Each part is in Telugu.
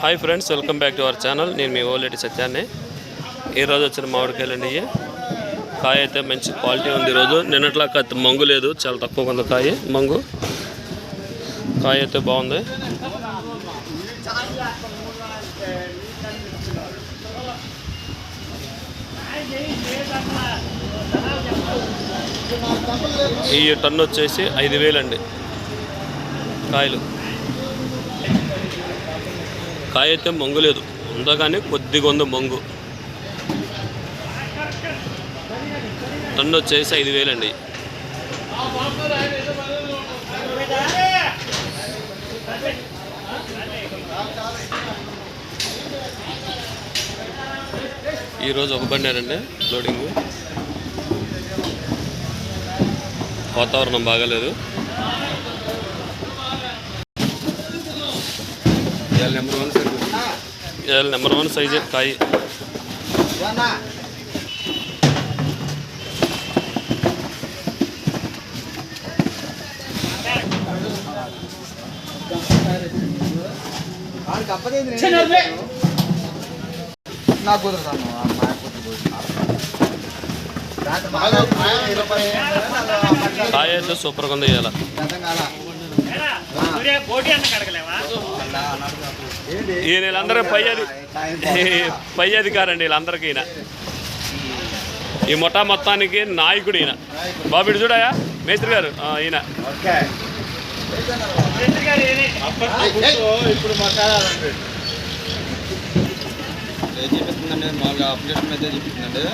Hi friends welcome back to our channel నేను మీ ఓలేటి సత్యాన్ని. ఈరోజు వచ్చిన మామిడికాయలండి కాయ అయితే మంచి క్వాలిటీ ఉంది ఈరోజు నిన్నట్లా మంగు లేదు చాలా తక్కువ ఉంది కాయ మంగు. కాయ అయితే బాగుంది. ఈ టన్ను వచ్చేసి ఐదు వేలండి కాయలు. కాయ అయితే మొంగు లేదు. ఉందా కొద్దిగా ఉంది మొంగు. టన్ను వచ్చేసి ఐదు వేలండి. ఈరోజు ఒక బండారండి లోడింగ్ వాతావరణం బాగాలేదు. నెంబర్ వన్ సర్వీస్ ఇవాళ నెంబర్ వన్ సైజే కాయ. నాకు కాయ అయితే సూపర్గా ఉంది ఇవాళ. ఈయన వీళ్ళందరూ పై అధి పై అధికారి అండి వీళ్ళందరికీ ఈయన. ఈ ముఠా మొత్తానికి నాయకుడు ఈయన. బాబు ఇటు చూడయా? మేస్త్రి గారు ఈయన. ఇప్పుడు చూపిస్తుందండి మామూలుగా అప్లికేషన్ మీద చూపిస్తుందండి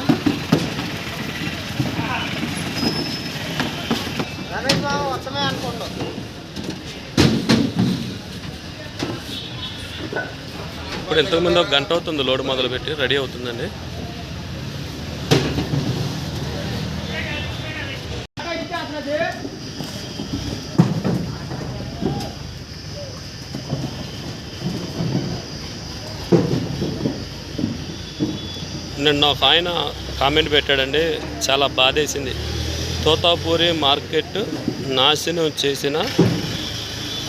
ఇప్పుడు ఇంతకుముందు ఒక గంట అవుతుంది లోడ్ మొదలుపెట్టి రెడీ అవుతుందండి. నిన్న ఒక ఆయన కామెంట్ పెట్టాడండి చాలా బాధేసింది. తోతాపూరి మార్కెట్ నాశనం చేసిన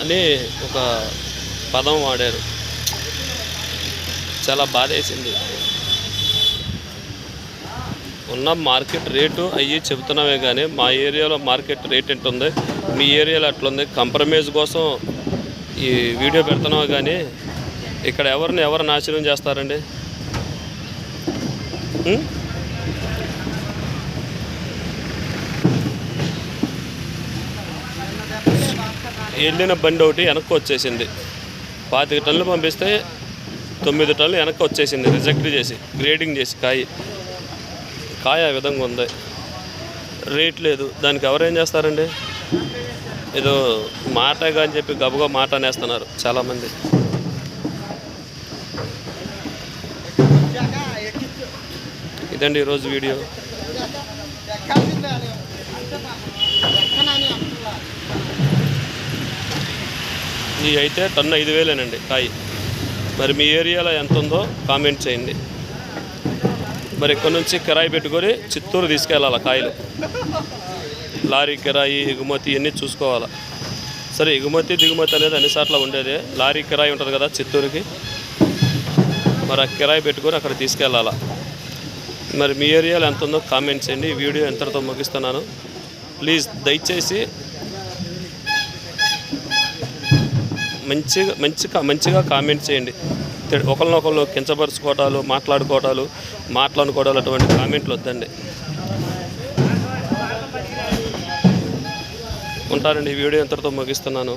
అని ఒక పదం వాడారు. చాలా బాధేసింది. ఉన్న మార్కెట్ రేటు అయ్యి చెబుతున్నామే కానీ మా ఏరియాలో మార్కెట్ రేట్ ఎంత ఉంది మీ ఏరియాలో అట్లుంది. కంప్రమైజ్ కోసం ఈ వీడియో పెడుతున్నామే కానీ ఇక్కడ ఎవరిని ఎవరు నాశనం చేస్తారండి? వెళ్ళిన బండి ఒకటి వెనక్కి వచ్చేసింది. పాతిక టన్నులు పంపిస్తే తొమ్మిది టన్నులు వెనక్కి వచ్చేసింది రిజెక్ట్ చేసి గ్రేడింగ్ చేసి కాయ. కాయ ఆ విధంగా ఉంది. రేట్ లేదు. దానికి ఎవరేం చేస్తారండి? ఏదో మాటగా అని చెప్పి గబగా మాట అనేస్తున్నారు చాలామంది. ఇదండి ఈరోజు వీడియో. ఈ అయితే టన్ను ఐదు వేలేనండి కాయి. మరి మీ ఏరియాలో ఎంత ఉందో కామెంట్ చేయండి. మరి ఇక్కడ నుంచి కిరాయి పెట్టుకొని చిత్తూరు తీసుకెళ్ళాలి కాయలు? లారీ కిరాయి ఎగుమతి ఇవన్నీ చూసుకోవాలి? సరే ఎగుమతి దిగుమతి అనేది అన్నిసార్లు ఉండేది. లారీ కిరాయి ఉంటుంది కదా చిత్తూరుకి. మరి ఆ కిరాయి పెట్టుకొని అక్కడ తీసుకెళ్ళాలా? మరి మీ ఏరియాలో ఎంత ఉందో కామెంట్ చేయండి. వీడియో ఎంతటితో ముగిస్తున్నాను. ప్లీజ్ దయచేసి మంచిగా మంచిగా మంచిగా కామెంట్ చేయండి. ఒకరినొకరు కించపరుచుకోవటాలు మాట్లాడుకోవటాలు మాట్లాడుకోవడాలు అటువంటి కామెంట్లు వద్దండి. ఉంటానండి ఈ వీడియో ఎంతటితో ముగిస్తున్నాను.